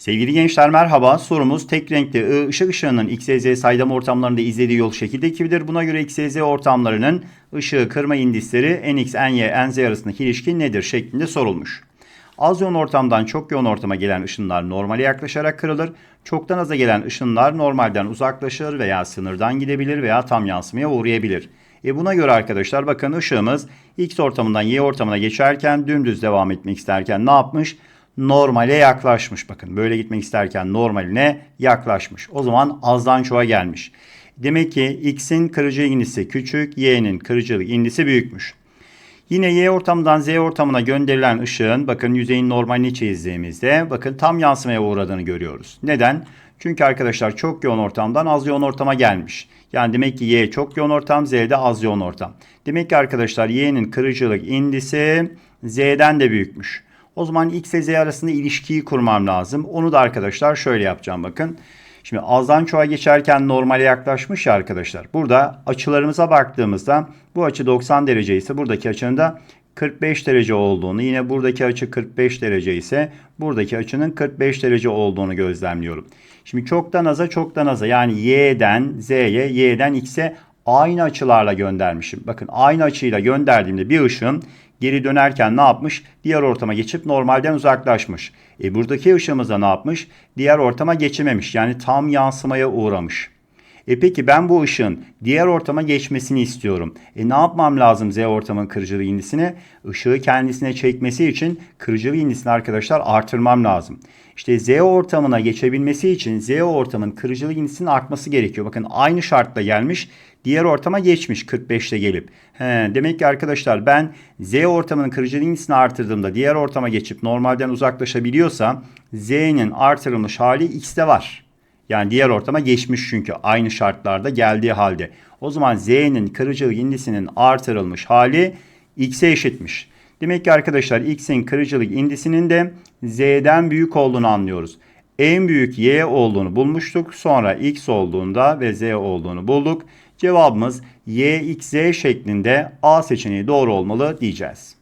Sevgili gençler merhaba. Sorumuz tek renkli I ışık ışığının X, Y, Z saydam ortamlarında izlediği yol şekilde gibidir. Buna göre X, Y, Z ortamlarının ışığı kırma indisleri NX, NY, NZ arasındaki ilişki nedir şeklinde sorulmuş. Az yoğun ortamdan çok yoğun ortama gelen ışınlar normale yaklaşarak kırılır. Çoktan aza gelen ışınlar normalden uzaklaşır veya sınırdan gidebilir veya tam yansımaya uğrayabilir. E buna göre arkadaşlar bakın ışığımız X ortamından Y ortamına geçerken dümdüz devam etmek isterken ne yapmış? Normale yaklaşmış. Bakın böyle gitmek isterken normaline yaklaşmış. O zaman azdan çoğa gelmiş. Demek ki x'in kırıcı indisi küçük, y'nin kırıcılık indisi büyükmüş. Yine y ortamdan z ortamına gönderilen ışığın bakın yüzeyin normalini çizdiğimizde bakın tam yansımaya uğradığını görüyoruz. Neden? Çünkü arkadaşlar çok yoğun ortamdan az yoğun ortama gelmiş. Yani demek ki y çok yoğun ortam, z de az yoğun ortam. Demek ki arkadaşlar y'nin kırıcılık indisi z'den de büyükmüş. O zaman x ile z arasında ilişkiyi kurmam lazım. Onu da arkadaşlar şöyle yapacağım bakın. Şimdi azdan çoğa geçerken normale yaklaşmış ya arkadaşlar. Burada açılarımıza baktığımızda bu açı 90 derece ise buradaki açının da 45 derece olduğunu yine buradaki açı 45 derece ise buradaki açının 45 derece olduğunu gözlemliyorum. Şimdi çoktan aza çoktan aza yani y'den z'ye y'den x'e aynı açılarla göndermişim. Bakın aynı açıyla gönderdiğimde bir ışığın geri dönerken ne yapmış? Diğer ortama geçip normalden uzaklaşmış. E buradaki ışığımız da ne yapmış? Diğer ortama geçememiş. Yani tam yansımaya uğramış. E peki ben bu ışığın diğer ortama geçmesini istiyorum. E ne yapmam lazım Z ortamın kırıcılığı indisini? Işığı kendisine çekmesi için kırıcılığı indisini arkadaşlar artırmam lazım. İşte Z ortamına geçebilmesi için Z ortamın kırıcılığı indisinin artması gerekiyor. Bakın aynı şartla gelmiş diğer ortama geçmiş 45'te gelip. He, demek ki arkadaşlar ben Z ortamının kırıcılığı indisini artırdığımda diğer ortama geçip normalden uzaklaşabiliyorsa Z'nin artırılmış hali X'te var. Yani diğer ortama geçmiş çünkü aynı şartlarda geldiği halde. O zaman z'nin kırıcılık indisinin artırılmış hali x'e eşitmiş. Demek ki arkadaşlar x'in kırıcılık indisinin de z'den büyük olduğunu anlıyoruz. En büyük y olduğunu bulmuştuk. Sonra x olduğunda ve z olduğunu bulduk. Cevabımız y, x, z şeklinde A seçeneği doğru olmalı diyeceğiz.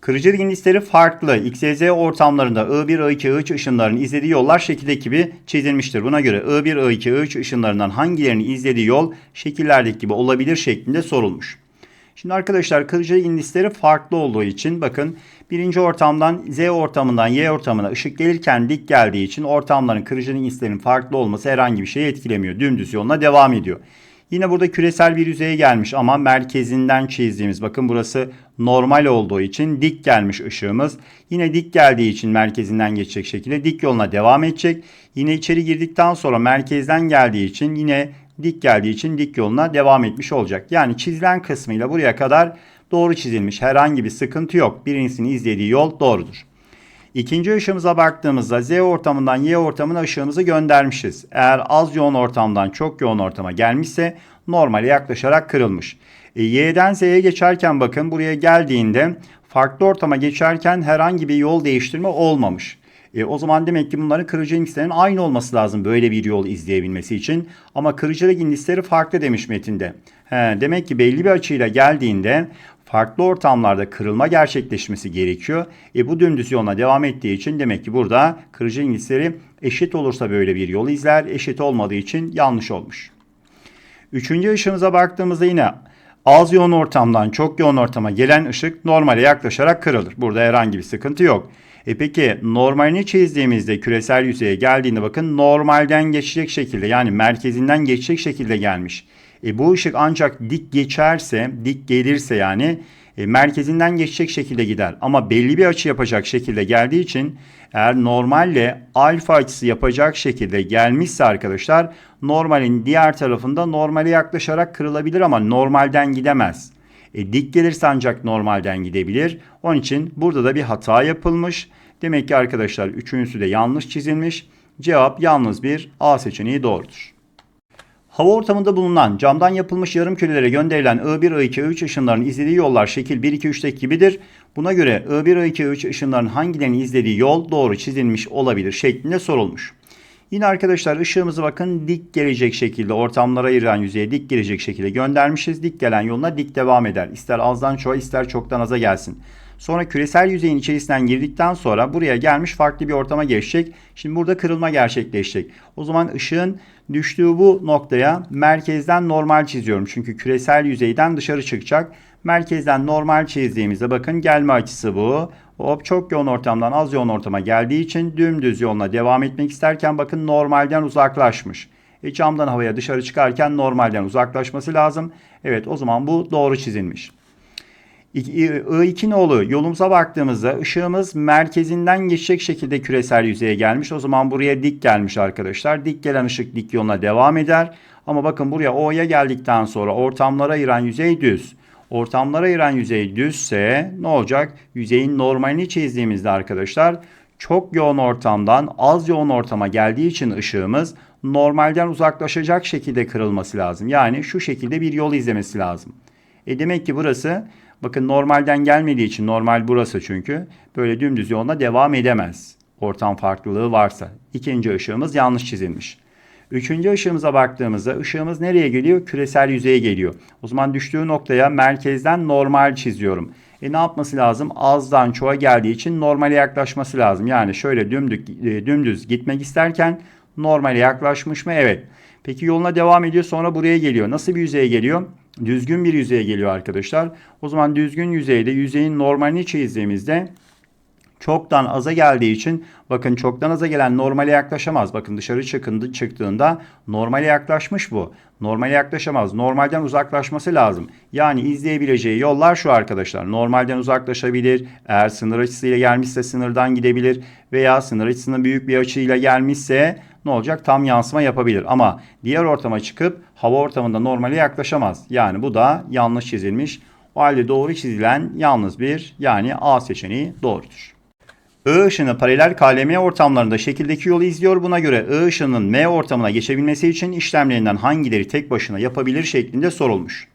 Kırıcılık indisleri farklı. XYZ ortamlarında I1, I2, I3 ışınlarının izlediği yollar şekildeki gibi çizilmiştir. Buna göre I1, I2, I3 ışınlarından hangilerinin izlediği yol şekillerdeki gibi olabilir şeklinde sorulmuş. Şimdi arkadaşlar kırıcılık indisleri farklı olduğu için bakın birinci ortamdan Z ortamından Y ortamına ışık gelirken dik geldiği için ortamların kırıcılık indislerinin farklı olması herhangi bir şeyi etkilemiyor. Dümdüz yoluna devam ediyor. Yine burada küresel bir yüzeye gelmiş ama merkezinden çizdiğimiz bakın burası normal olduğu için dik gelmiş ışığımız. Yine dik geldiği için merkezinden geçecek şekilde dik yoluna devam edecek. Yine içeri girdikten sonra merkezden geldiği için yine dik geldiği için dik yoluna devam etmiş olacak. Yani çizilen kısmıyla buraya kadar doğru çizilmiş herhangi bir sıkıntı yok. Birincisini izlediği yol doğrudur. İkinci ışığımıza baktığımızda Z ortamından Y ortamına ışığımızı göndermişiz. Eğer az yoğun ortamdan çok yoğun ortama gelmişse normale yaklaşarak kırılmış. E, Y'den Z'ye geçerken bakın buraya geldiğinde farklı ortama geçerken herhangi bir yol değiştirme olmamış. E, o zaman demek ki bunların kırıcı indislerin aynı olması lazım böyle bir yol izleyebilmesi için. Ama kırıcılık indisleri farklı demiş metinde. He, demek ki belli bir açıyla geldiğinde farklı ortamlarda kırılma gerçekleşmesi gerekiyor. E bu dümdüz yoluna devam ettiği için demek ki burada kırıcı indisleri eşit olursa böyle bir yol izler. Eşit olmadığı için yanlış olmuş. Üçüncü ışığımıza baktığımızda yine az yoğun ortamdan çok yoğun ortama gelen ışık normale yaklaşarak kırılır. Burada herhangi bir sıkıntı yok. E peki normalini çizdiğimizde küresel yüzeye geldiğinde bakın normalden geçecek şekilde yani merkezinden geçecek şekilde gelmiş. E bu ışık ancak dik geçerse, dik gelirse yani e, merkezinden geçecek şekilde gider. Ama belli bir açı yapacak şekilde geldiği için eğer normalle alfa açısı yapacak şekilde gelmişse arkadaşlar normalin diğer tarafında normale yaklaşarak kırılabilir ama normalden gidemez. E, dik gelirse ancak normalden gidebilir. Onun için burada da bir hata yapılmış. Demek ki arkadaşlar üçüncüsü de yanlış çizilmiş. Cevap yalnız bir A seçeneği doğrudur. Hava ortamında bulunan camdan yapılmış yarım kürelere gönderilen I1, I2, I3 ışınlarının izlediği yollar şekil 1, 2, 3'teki gibidir. Buna göre I1, I2, I3 ışınlarının hangilerinin izlediği yol doğru çizilmiş olabilir şeklinde sorulmuş. Yine arkadaşlar ışığımızı bakın dik gelecek şekilde ortamlara ayıran yüzeye dik gelecek şekilde göndermişiz. Dik gelen yoluna dik devam eder. İster azdan çoğa ister çoktan aza gelsin. Sonra küresel yüzeyin içerisinden girdikten sonra buraya gelmiş farklı bir ortama geçecek. Şimdi burada kırılma gerçekleşecek. O zaman ışığın düştüğü bu noktaya merkezden normal çiziyorum. Çünkü küresel yüzeyden dışarı çıkacak. Merkezden normal çizdiğimizde bakın gelme açısı bu. Hop çok yoğun ortamdan az yoğun ortama geldiği için dümdüz yoluna devam etmek isterken bakın normalden uzaklaşmış. E camdan havaya dışarı çıkarken normalden uzaklaşması lazım. Evet o zaman bu doğru çizilmiş. I2 nolu yolumuza baktığımızda ışığımız merkezinden geçecek şekilde küresel yüzeye gelmiş. O zaman buraya dik gelmiş arkadaşlar. Dik gelen ışık dik yoluna devam eder. Ama bakın buraya O'ya geldikten sonra ortamlara ayıran yüzey düz. Ortamlara ayıran yüzey düzse ne olacak? Yüzeyin normalini çizdiğimizde arkadaşlar çok yoğun ortamdan az yoğun ortama geldiği için ışığımız normalden uzaklaşacak şekilde kırılması lazım. Yani şu şekilde bir yol izlemesi lazım. E demek ki burası bakın normalden gelmediği için normal burası çünkü böyle dümdüz yoluna devam edemez. Ortam farklılığı varsa. İkinci ışığımız yanlış çizilmiş. Üçüncü ışığımıza baktığımızda ışığımız nereye geliyor? Küresel yüzeye geliyor. O zaman düştüğü noktaya merkezden normal çiziyorum. E ne yapması lazım? Azdan çoğa geldiği için normale yaklaşması lazım. Yani şöyle dümdük, e, dümdüz gitmek isterken normale yaklaşmış mı? Evet. Peki yoluna devam ediyor sonra buraya geliyor. Nasıl bir yüzeye geliyor? Düzgün bir yüzeye geliyor arkadaşlar. O zaman düzgün yüzeyde yüzeyin normalini çizdiğimizde çoktan aza geldiği için bakın çoktan aza gelen normale yaklaşamaz. Bakın dışarı çıkındı, çıktığında normale yaklaşmış bu. Normale yaklaşamaz. Normalden uzaklaşması lazım. Yani izleyebileceği yollar şu arkadaşlar. Normalden uzaklaşabilir. Eğer sınır açısıyla gelmişse sınırdan gidebilir. Veya sınır açısının büyük bir açıyla gelmişse ne olacak? Tam yansıma yapabilir. Ama diğer ortama çıkıp hava ortamında normale yaklaşamaz. Yani bu da yanlış çizilmiş. O halde doğru çizilen yalnız bir yani A seçeneği doğrudur. I ışını paralel KLM ortamlarında şekildeki yolu izliyor. Buna göre I ışının M ortamına geçebilmesi için işlemlerinden hangileri tek başına yapabilir şeklinde sorulmuş.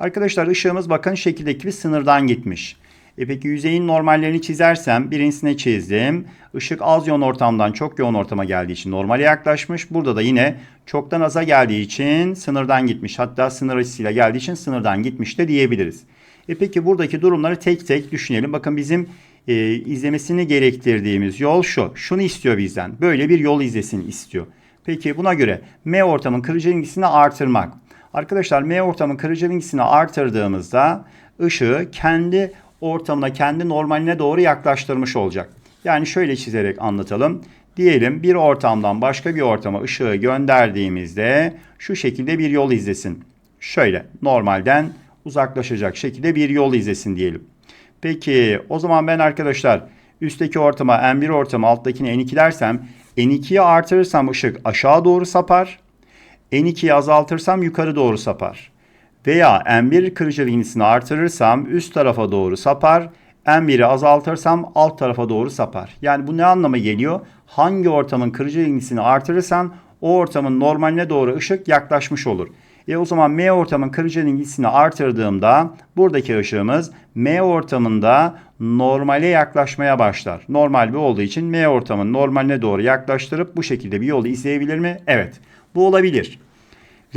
Arkadaşlar ışığımız bakın şekildeki bir sınırdan gitmiş. E peki yüzeyin normallerini çizersem birincisine çizdim. Işık az yoğun ortamdan çok yoğun ortama geldiği için normale yaklaşmış. Burada da yine çoktan aza geldiği için sınırdan gitmiş. Hatta sınır açısıyla geldiği için sınırdan gitmiş de diyebiliriz. E peki buradaki durumları tek tek düşünelim. Bakın bizim e, izlemesini gerektirdiğimiz yol şu. Şunu istiyor bizden. Böyle bir yol izlesin istiyor. Peki buna göre M ortamın kırıcı ilgisini artırmak. Arkadaşlar M ortamın kırıcı ilgisini artırdığımızda ışığı kendi ortamına, kendi normaline doğru yaklaştırmış olacak. Yani şöyle çizerek anlatalım. Diyelim bir ortamdan başka bir ortama ışığı gönderdiğimizde şu şekilde bir yol izlesin. Şöyle normalden uzaklaşacak şekilde bir yol izlesin diyelim. Peki o zaman ben arkadaşlar üstteki ortama N1 ortamı alttakine N2 dersem N2'yi artırırsam ışık aşağı doğru sapar. N2'yi azaltırsam yukarı doğru sapar. Veya N1 kırıcı linisini artırırsam üst tarafa doğru sapar. N1'i azaltırsam alt tarafa doğru sapar. Yani bu ne anlama geliyor? Hangi ortamın kırıcı linisini artırırsan o ortamın normaline doğru ışık yaklaşmış olur. E o zaman M ortamın kırıcı ilgisini artırdığımda buradaki ışığımız M ortamında normale yaklaşmaya başlar. Normal bir olduğu için M ortamın normaline doğru yaklaştırıp bu şekilde bir yolu izleyebilir mi? Evet. Bu olabilir.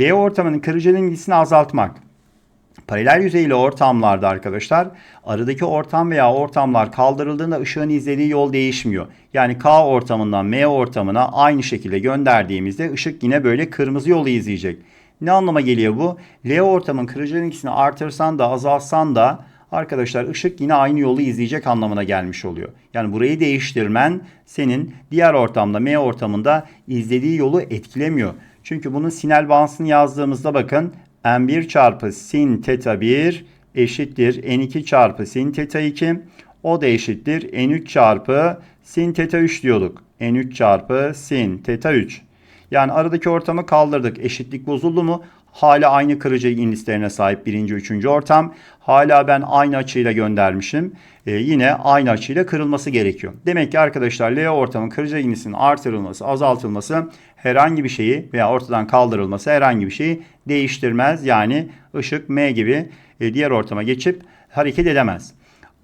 L ortamının kırıcı ilgisini azaltmak. Paralel yüzeyli ortamlarda arkadaşlar aradaki ortam veya ortamlar kaldırıldığında ışığın izlediği yol değişmiyor. Yani K ortamından M ortamına aynı şekilde gönderdiğimizde ışık yine böyle kırmızı yolu izleyecek. Ne anlama geliyor bu? L ortamın kırıcı ilgisini artırsan da azaltsan da arkadaşlar ışık yine aynı yolu izleyecek anlamına gelmiş oluyor. Yani burayı değiştirmen senin diğer ortamda M ortamında izlediği yolu etkilemiyor. Çünkü bunun sinel bağıntısını yazdığımızda bakın n1 çarpı sin teta 1 eşittir n2 çarpı sin teta 2 o da eşittir n3 çarpı sin teta 3 diyorduk. n3 çarpı sin teta 3. Yani aradaki ortamı kaldırdık. Eşitlik bozuldu mu? Hala aynı kırıcı indislerine sahip birinci, üçüncü ortam. Hala ben aynı açıyla göndermişim. Ee, yine aynı açıyla kırılması gerekiyor. Demek ki arkadaşlar L ortamın kırıcı indisinin artırılması, azaltılması herhangi bir şeyi veya ortadan kaldırılması herhangi bir şeyi değiştirmez. Yani ışık M gibi e, diğer ortama geçip hareket edemez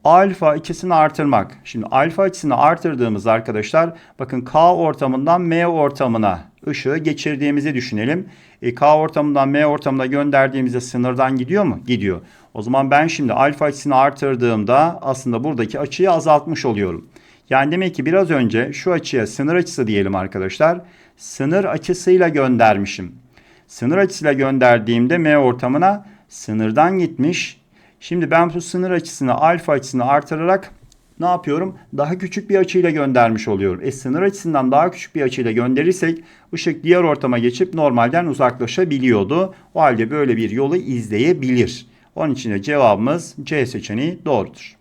alfa açısını artırmak. Şimdi alfa açısını artırdığımız arkadaşlar bakın K ortamından M ortamına ışığı geçirdiğimizi düşünelim. E, K ortamından M ortamına gönderdiğimizde sınırdan gidiyor mu? Gidiyor. O zaman ben şimdi alfa açısını artırdığımda aslında buradaki açıyı azaltmış oluyorum. Yani demek ki biraz önce şu açıya sınır açısı diyelim arkadaşlar. Sınır açısıyla göndermişim. Sınır açısıyla gönderdiğimde M ortamına sınırdan gitmiş. Şimdi ben bu sınır açısını alfa açısını artırarak ne yapıyorum? Daha küçük bir açıyla göndermiş oluyorum. E sınır açısından daha küçük bir açıyla gönderirsek ışık diğer ortama geçip normalden uzaklaşabiliyordu. O halde böyle bir yolu izleyebilir. Onun için de cevabımız C seçeneği doğrudur.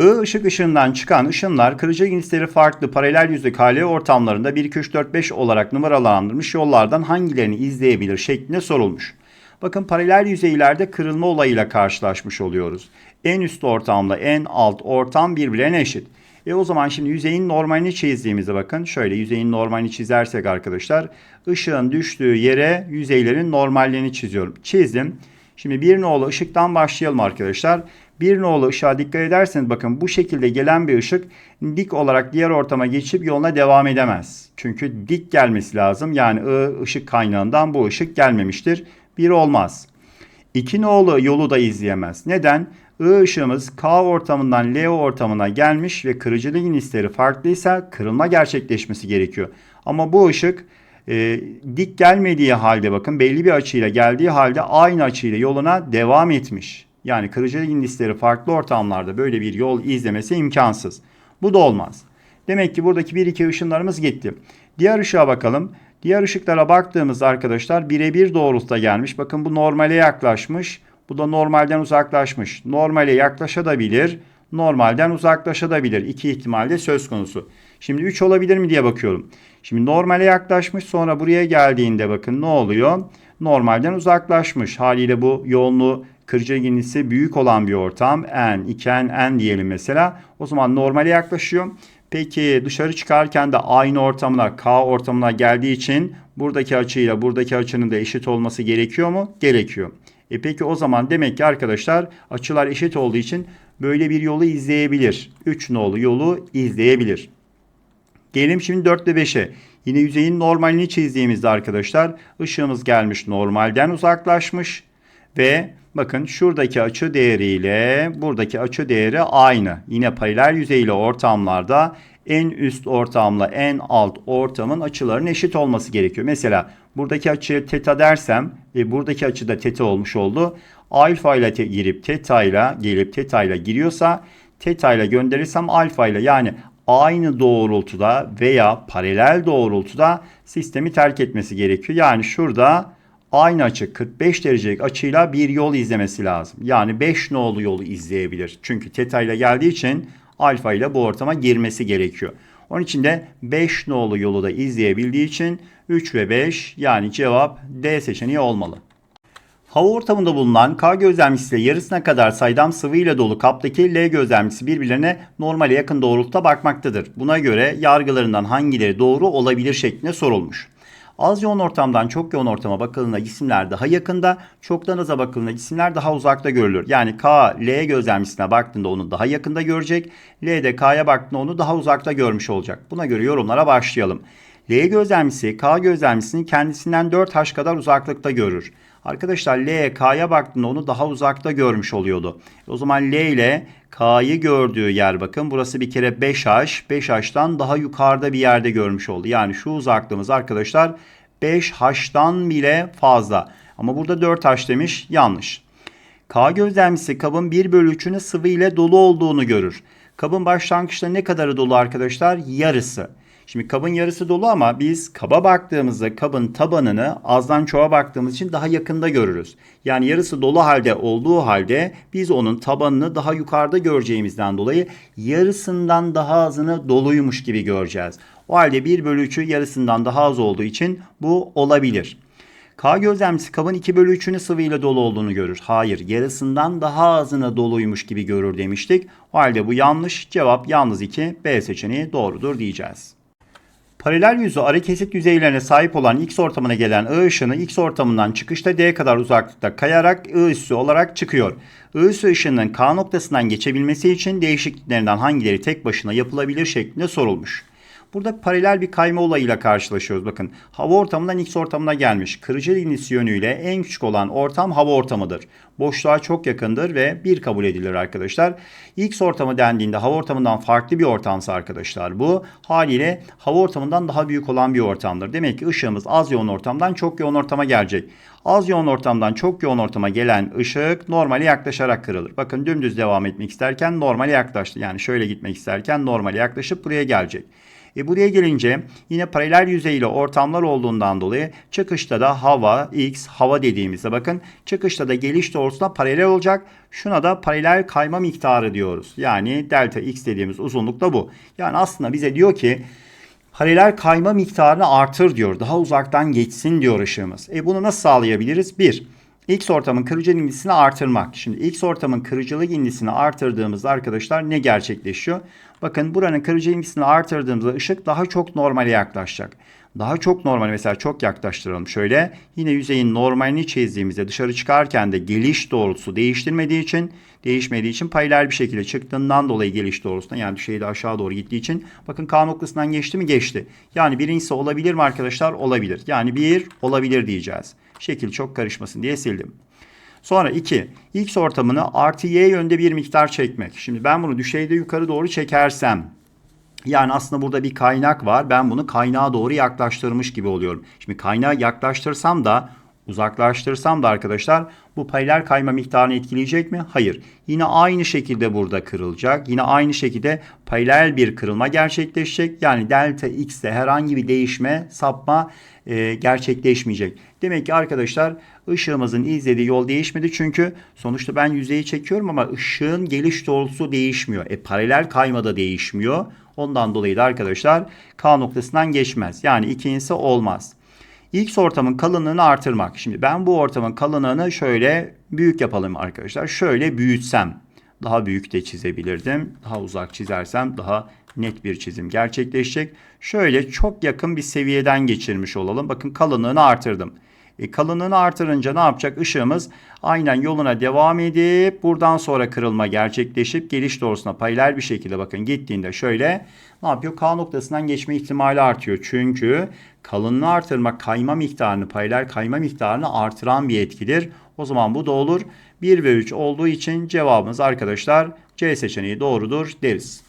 I ışık ışığından çıkan ışınlar kırıcı cinsleri farklı paralel yüzlü KL ortamlarında 1, 2, 3, 4, 5 olarak numaralandırılmış yollardan hangilerini izleyebilir şeklinde sorulmuş. Bakın paralel yüzeylerde kırılma olayıyla karşılaşmış oluyoruz. En üst ortamla en alt ortam birbirine eşit. E o zaman şimdi yüzeyin normalini çizdiğimizde bakın şöyle yüzeyin normalini çizersek arkadaşlar ışığın düştüğü yere yüzeylerin normallerini çiziyorum. Çizdim. Şimdi bir nolu ışıktan başlayalım arkadaşlar. Bir nolu ışığa dikkat ederseniz bakın bu şekilde gelen bir ışık dik olarak diğer ortama geçip yoluna devam edemez. Çünkü dik gelmesi lazım. Yani ışık kaynağından bu ışık gelmemiştir. Bir olmaz. İki nolu yolu da izleyemez. Neden? I ışığımız K ortamından L ortamına gelmiş ve kırıcılık inişleri farklıysa kırılma gerçekleşmesi gerekiyor. Ama bu ışık e, dik gelmediği halde bakın belli bir açıyla geldiği halde aynı açıyla yoluna devam etmiş. Yani kırıcılık indisleri farklı ortamlarda böyle bir yol izlemesi imkansız. Bu da olmaz. Demek ki buradaki bir iki ışınlarımız gitti. Diğer ışığa bakalım. Diğer ışıklara baktığımızda arkadaşlar birebir doğrultuda gelmiş. Bakın bu normale yaklaşmış. Bu da normalden uzaklaşmış. Normale yaklaşabilir. Normalden uzaklaşabilir. İki ihtimalde söz konusu. Şimdi 3 olabilir mi diye bakıyorum. Şimdi normale yaklaşmış sonra buraya geldiğinde bakın ne oluyor? Normalden uzaklaşmış. Haliyle bu yoğunluğu kırıcı genisi büyük olan bir ortam. N, 2N, N diyelim mesela. O zaman normale yaklaşıyor. Peki dışarı çıkarken de aynı ortamına K ortamına geldiği için buradaki açıyla buradaki açının da eşit olması gerekiyor mu? Gerekiyor. E peki o zaman demek ki arkadaşlar açılar eşit olduğu için böyle bir yolu izleyebilir. 3 nolu yolu izleyebilir. Gelelim şimdi 4 ile 5'e. Yine yüzeyin normalini çizdiğimizde arkadaşlar ışığımız gelmiş normalden uzaklaşmış ve bakın şuradaki açı değeriyle buradaki açı değeri aynı. Yine paralel yüzeyle ortamlarda en üst ortamla en alt ortamın açılarının eşit olması gerekiyor. Mesela buradaki açıya teta dersem e, buradaki açı da teta olmuş oldu. Alfa ile te girip teta ile gelip teta ile giriyorsa teta ile gönderirsem alfa ile yani aynı doğrultuda veya paralel doğrultuda sistemi terk etmesi gerekiyor. Yani şurada aynı açı 45 derecelik açıyla bir yol izlemesi lazım. Yani 5 nolu yolu izleyebilir. Çünkü teta ile geldiği için alfa ile bu ortama girmesi gerekiyor. Onun için de 5 nolu yolu da izleyebildiği için 3 ve 5 yani cevap D seçeneği olmalı. Hava ortamında bulunan K gözlemcisiyle yarısına kadar saydam sıvı ile dolu kaptaki L gözlemcisi birbirlerine normale yakın doğrultuda bakmaktadır. Buna göre yargılarından hangileri doğru olabilir şeklinde sorulmuş. Az yoğun ortamdan çok yoğun ortama bakıldığında cisimler daha yakında, çoktan aza bakıldığında cisimler daha uzakta görülür. Yani K, L gözlemcisine baktığında onu daha yakında görecek, L de K'ya baktığında onu daha uzakta görmüş olacak. Buna göre yorumlara başlayalım. L gözlemcisi K gözlemcisini kendisinden 4H kadar uzaklıkta görür. Arkadaşlar L, K'ya baktığında onu daha uzakta görmüş oluyordu. O zaman L ile K'yı gördüğü yer bakın. Burası bir kere 5H. 5H'tan daha yukarıda bir yerde görmüş oldu. Yani şu uzaklığımız arkadaşlar 5H'tan bile fazla. Ama burada 4H demiş. Yanlış. K gözlemcisi kabın 1 bölü 3'ünü sıvı ile dolu olduğunu görür. Kabın başlangıçta ne kadarı dolu arkadaşlar? Yarısı. Şimdi kabın yarısı dolu ama biz kaba baktığımızda kabın tabanını azdan çoğa baktığımız için daha yakında görürüz. Yani yarısı dolu halde olduğu halde biz onun tabanını daha yukarıda göreceğimizden dolayı yarısından daha azını doluymuş gibi göreceğiz. O halde 1 bölü 3'ü yarısından daha az olduğu için bu olabilir. K gözlemcisi kabın 2 bölü 3'ünü sıvıyla dolu olduğunu görür. Hayır yarısından daha azını doluymuş gibi görür demiştik. O halde bu yanlış. Cevap yalnız 2. B seçeneği doğrudur diyeceğiz. Paralel yüzü ara kesit yüzeylerine sahip olan X ortamına gelen I ışını X ortamından çıkışta D kadar uzaklıkta kayarak I üssü olarak çıkıyor. I üssü ışının K noktasından geçebilmesi için değişikliklerinden hangileri tek başına yapılabilir şeklinde sorulmuş. Burada paralel bir kayma olayıyla karşılaşıyoruz. Bakın hava ortamından X ortamına gelmiş. Kırıcı indisi yönüyle en küçük olan ortam hava ortamıdır. Boşluğa çok yakındır ve 1 kabul edilir arkadaşlar. X ortamı dendiğinde hava ortamından farklı bir ortamsa arkadaşlar bu haliyle hava ortamından daha büyük olan bir ortamdır. Demek ki ışığımız az yoğun ortamdan çok yoğun ortama gelecek. Az yoğun ortamdan çok yoğun ortama gelen ışık normale yaklaşarak kırılır. Bakın dümdüz devam etmek isterken normale yaklaştı. Yani şöyle gitmek isterken normale yaklaşıp buraya gelecek. E buraya gelince yine paralel yüzeyle ortamlar olduğundan dolayı çıkışta da hava, x, hava dediğimizde bakın çıkışta da geliş doğrusuna paralel olacak. Şuna da paralel kayma miktarı diyoruz. Yani delta x dediğimiz uzunluk da bu. Yani aslında bize diyor ki paralel kayma miktarını artır diyor. Daha uzaktan geçsin diyor ışığımız. E bunu nasıl sağlayabiliriz? 1. X ortamın kırıcılık indisini artırmak. Şimdi X ortamın kırıcılık indisini artırdığımızda arkadaşlar ne gerçekleşiyor? Bakın buranın kırıcılık indisini artırdığımızda ışık daha çok normale yaklaşacak. Daha çok normal mesela çok yaklaştıralım şöyle. Yine yüzeyin normalini çizdiğimizde dışarı çıkarken de geliş doğrultusu değiştirmediği için değişmediği için paralel bir şekilde çıktığından dolayı geliş doğrultusuna yani şeyde aşağı doğru gittiği için bakın K noktasından geçti mi geçti. Yani birincisi olabilir mi arkadaşlar? Olabilir. Yani bir olabilir diyeceğiz. Şekil çok karışmasın diye sildim. Sonra 2. X ortamını artı y yönde bir miktar çekmek. Şimdi ben bunu düşeyde yukarı doğru çekersem yani aslında burada bir kaynak var. Ben bunu kaynağa doğru yaklaştırmış gibi oluyorum. Şimdi kaynağı yaklaştırsam da uzaklaştırsam da arkadaşlar bu paralel kayma miktarını etkileyecek mi? Hayır. Yine aynı şekilde burada kırılacak. Yine aynı şekilde paralel bir kırılma gerçekleşecek. Yani delta x'te herhangi bir değişme, sapma e, gerçekleşmeyecek. Demek ki arkadaşlar ışığımızın izlediği yol değişmedi. Çünkü sonuçta ben yüzeyi çekiyorum ama ışığın geliş doğrultusu değişmiyor. E paralel kayma da değişmiyor. Ondan dolayı da arkadaşlar K noktasından geçmez. Yani ikincisi olmaz. X ortamın kalınlığını artırmak. Şimdi ben bu ortamın kalınlığını şöyle büyük yapalım arkadaşlar. Şöyle büyütsem daha büyük de çizebilirdim. Daha uzak çizersem daha net bir çizim gerçekleşecek. Şöyle çok yakın bir seviyeden geçirmiş olalım. Bakın kalınlığını artırdım. E, kalınlığını artırınca ne yapacak? Işığımız aynen yoluna devam edip buradan sonra kırılma gerçekleşip geliş doğrusuna paralel bir şekilde bakın gittiğinde şöyle ne yapıyor? K noktasından geçme ihtimali artıyor. Çünkü kalınlığı artırmak kayma miktarını, paralel kayma miktarını artıran bir etkidir. O zaman bu da olur. 1 ve 3 olduğu için cevabımız arkadaşlar C seçeneği doğrudur deriz.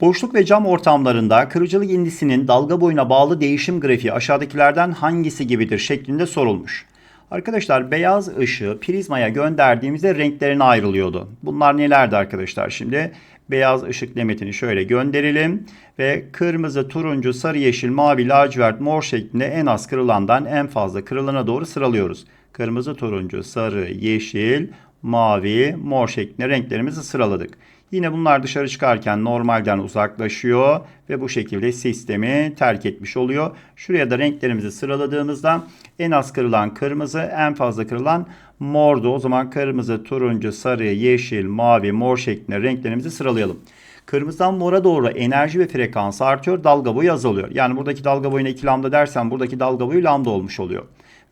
Boşluk ve cam ortamlarında kırıcılık indisinin dalga boyuna bağlı değişim grafiği aşağıdakilerden hangisi gibidir şeklinde sorulmuş. Arkadaşlar beyaz ışığı prizmaya gönderdiğimizde renklerine ayrılıyordu. Bunlar nelerdi arkadaşlar şimdi? Beyaz ışık demetini şöyle gönderelim ve kırmızı, turuncu, sarı, yeşil, mavi, lacivert, mor şeklinde en az kırılandan en fazla kırılana doğru sıralıyoruz. Kırmızı, turuncu, sarı, yeşil, mavi, mor şeklinde renklerimizi sıraladık. Yine bunlar dışarı çıkarken normalden uzaklaşıyor ve bu şekilde sistemi terk etmiş oluyor. Şuraya da renklerimizi sıraladığımızda en az kırılan kırmızı, en fazla kırılan mordu. O zaman kırmızı, turuncu, sarı, yeşil, mavi, mor şeklinde renklerimizi sıralayalım. Kırmızıdan mora doğru enerji ve frekans artıyor, dalga boyu azalıyor. Yani buradaki dalga boyuna 2 lambda dersen buradaki dalga boyu lambda olmuş oluyor.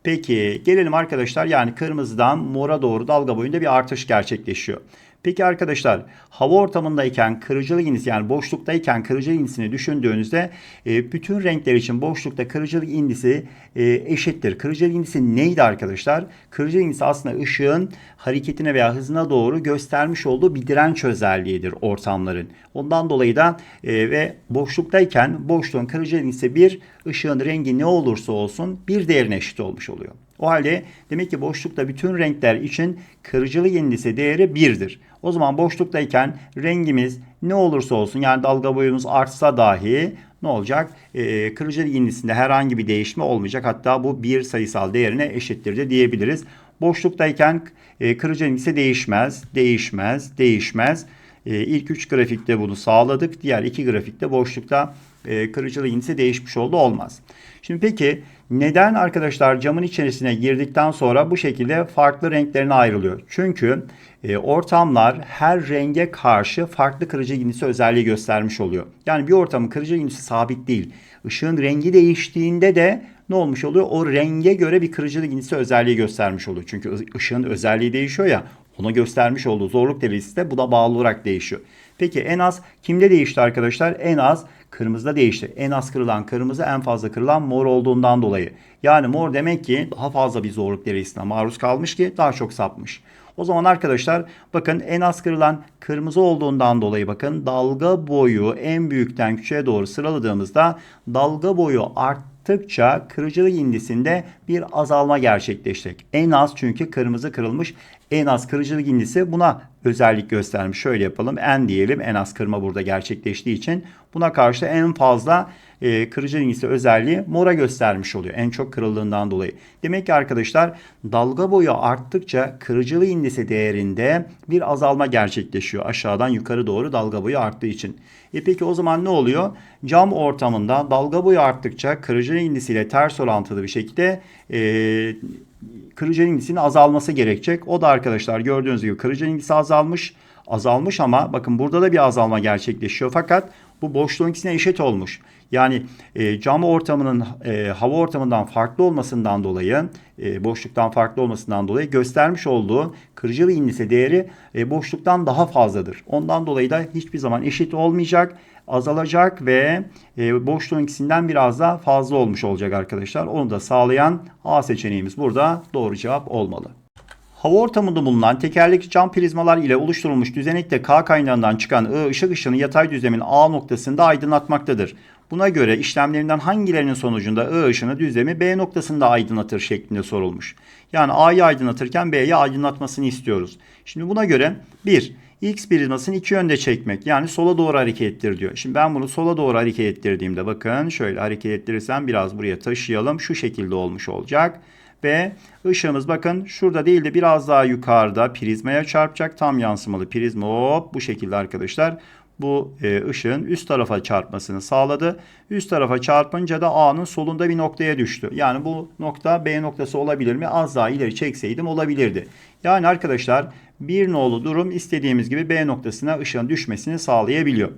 Peki gelelim arkadaşlar yani kırmızıdan mora doğru dalga boyunda bir artış gerçekleşiyor. Peki arkadaşlar hava ortamındayken kırıcılık indisi yani boşluktayken kırıcılık indisini düşündüğünüzde e, bütün renkler için boşlukta kırıcılık indisi e, eşittir. Kırıcılık indisi neydi arkadaşlar? Kırıcılık indisi aslında ışığın hareketine veya hızına doğru göstermiş olduğu bir direnç özelliğidir ortamların. Ondan dolayı da e, ve boşluktayken boşluğun kırıcılık indisi bir ışığın rengi ne olursa olsun bir değerine eşit olmuş oluyor. O halde demek ki boşlukta bütün renkler için kırıcılık indisi değeri 1'dir. O zaman boşluktayken rengimiz ne olursa olsun yani dalga boyumuz artsa dahi ne olacak? Ee, kırıcılık indisinde herhangi bir değişme olmayacak. Hatta bu bir sayısal değerine eşittir de diyebiliriz. Boşluktayken e, kırıcılık indisi değişmez, değişmez, değişmez. E, ilk 3 grafikte bunu sağladık. Diğer 2 grafikte boşlukta e, kırıcılık indisi değişmiş oldu olmaz. Şimdi peki neden arkadaşlar camın içerisine girdikten sonra bu şekilde farklı renklerine ayrılıyor? Çünkü e, ortamlar her renge karşı farklı kırıcı indisi özelliği göstermiş oluyor. Yani bir ortamın kırıcı indisi sabit değil. Işığın rengi değiştiğinde de ne olmuş oluyor? O renge göre bir kırıcılık indisi özelliği göstermiş oluyor. Çünkü ışığın özelliği değişiyor ya ona göstermiş olduğu zorluk derecesi de buna bağlı olarak değişiyor. Peki en az kimde değişti arkadaşlar? En az kırmızıda değişti. En az kırılan kırmızı en fazla kırılan mor olduğundan dolayı. Yani mor demek ki daha fazla bir zorluk derecesine maruz kalmış ki daha çok sapmış. O zaman arkadaşlar bakın en az kırılan kırmızı olduğundan dolayı bakın dalga boyu en büyükten küçüğe doğru sıraladığımızda dalga boyu arttıkça kırıcılık indisinde bir azalma gerçekleşecek. En az çünkü kırmızı kırılmış en az kırıcılık indisi buna özellik göstermiş. Şöyle yapalım en diyelim en az kırma burada gerçekleştiği için buna karşı en fazla e, kırıcı indisi özelliği mora göstermiş oluyor. En çok kırıldığından dolayı. Demek ki arkadaşlar dalga boyu arttıkça kırıcılığı indisi değerinde bir azalma gerçekleşiyor. Aşağıdan yukarı doğru dalga boyu arttığı için. E peki o zaman ne oluyor? Cam ortamında dalga boyu arttıkça kırıcılığı indisiyle ters orantılı bir şekilde e, kırıcı indisinin azalması gerekecek. O da arkadaşlar gördüğünüz gibi kırıcı indisi azalmış. Azalmış ama bakın burada da bir azalma gerçekleşiyor. Fakat bu boşluğun ikisine eşit olmuş. Yani e, cam ortamının e, hava ortamından farklı olmasından dolayı, e, boşluktan farklı olmasından dolayı göstermiş olduğu kırıcı indisi değeri e, boşluktan daha fazladır. Ondan dolayı da hiçbir zaman eşit olmayacak, azalacak ve e, boşluğun ikisinden biraz daha fazla olmuş olacak arkadaşlar. Onu da sağlayan A seçeneğimiz burada doğru cevap olmalı. Hava ortamında bulunan tekerlekli cam prizmalar ile oluşturulmuş düzenekte K kaynağından çıkan I ışık ışını yatay düzlemin A noktasında aydınlatmaktadır. Buna göre işlemlerinden hangilerinin sonucunda I ışını düzlemi B noktasında aydınlatır şeklinde sorulmuş. Yani A'yı aydınlatırken B'yi aydınlatmasını istiyoruz. Şimdi buna göre 1. X prizmasını iki yönde çekmek yani sola doğru hareket ettir diyor. Şimdi ben bunu sola doğru hareket ettirdiğimde bakın şöyle hareket ettirirsem biraz buraya taşıyalım şu şekilde olmuş olacak. Ve ışığımız bakın şurada değil de biraz daha yukarıda prizmaya çarpacak. Tam yansımalı prizma hop bu şekilde arkadaşlar. Bu e, ışığın üst tarafa çarpmasını sağladı. Üst tarafa çarpınca da A'nın solunda bir noktaya düştü. Yani bu nokta B noktası olabilir mi? Az daha ileri çekseydim olabilirdi. Yani arkadaşlar bir nolu durum istediğimiz gibi B noktasına ışığın düşmesini sağlayabiliyor.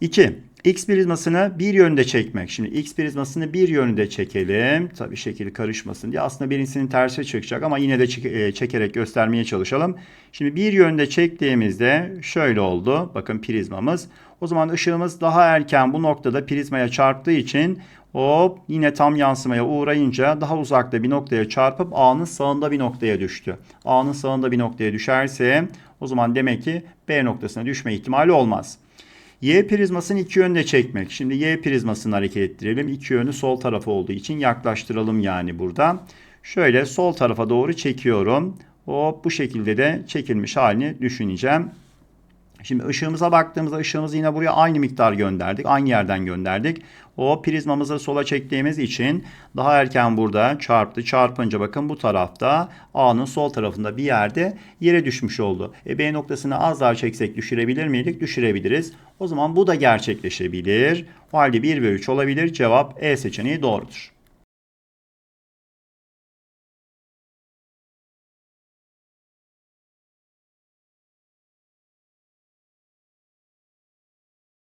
2. X prizmasını bir yönde çekmek. Şimdi X prizmasını bir yönde çekelim. Tabii şekil karışmasın diye. Aslında birincisinin tersi çıkacak ama yine de çekerek göstermeye çalışalım. Şimdi bir yönde çektiğimizde şöyle oldu. Bakın prizmamız. O zaman ışığımız daha erken bu noktada prizmaya çarptığı için hop yine tam yansımaya uğrayınca daha uzakta bir noktaya çarpıp A'nın sağında bir noktaya düştü. A'nın sağında bir noktaya düşerse o zaman demek ki B noktasına düşme ihtimali olmaz. Y prizmasını iki yönde çekmek. Şimdi Y prizmasını hareket ettirelim. İki yönü sol tarafa olduğu için yaklaştıralım yani burada. Şöyle sol tarafa doğru çekiyorum. Hop bu şekilde de çekilmiş halini düşüneceğim. Şimdi ışığımıza baktığımızda ışığımızı yine buraya aynı miktar gönderdik. Aynı yerden gönderdik. O prizmamızı sola çektiğimiz için daha erken burada çarptı. Çarpınca bakın bu tarafta A'nın sol tarafında bir yerde yere düşmüş oldu. E, B noktasını az daha çeksek düşürebilir miydik? Düşürebiliriz. O zaman bu da gerçekleşebilir. O halde 1 ve 3 olabilir. Cevap E seçeneği doğrudur.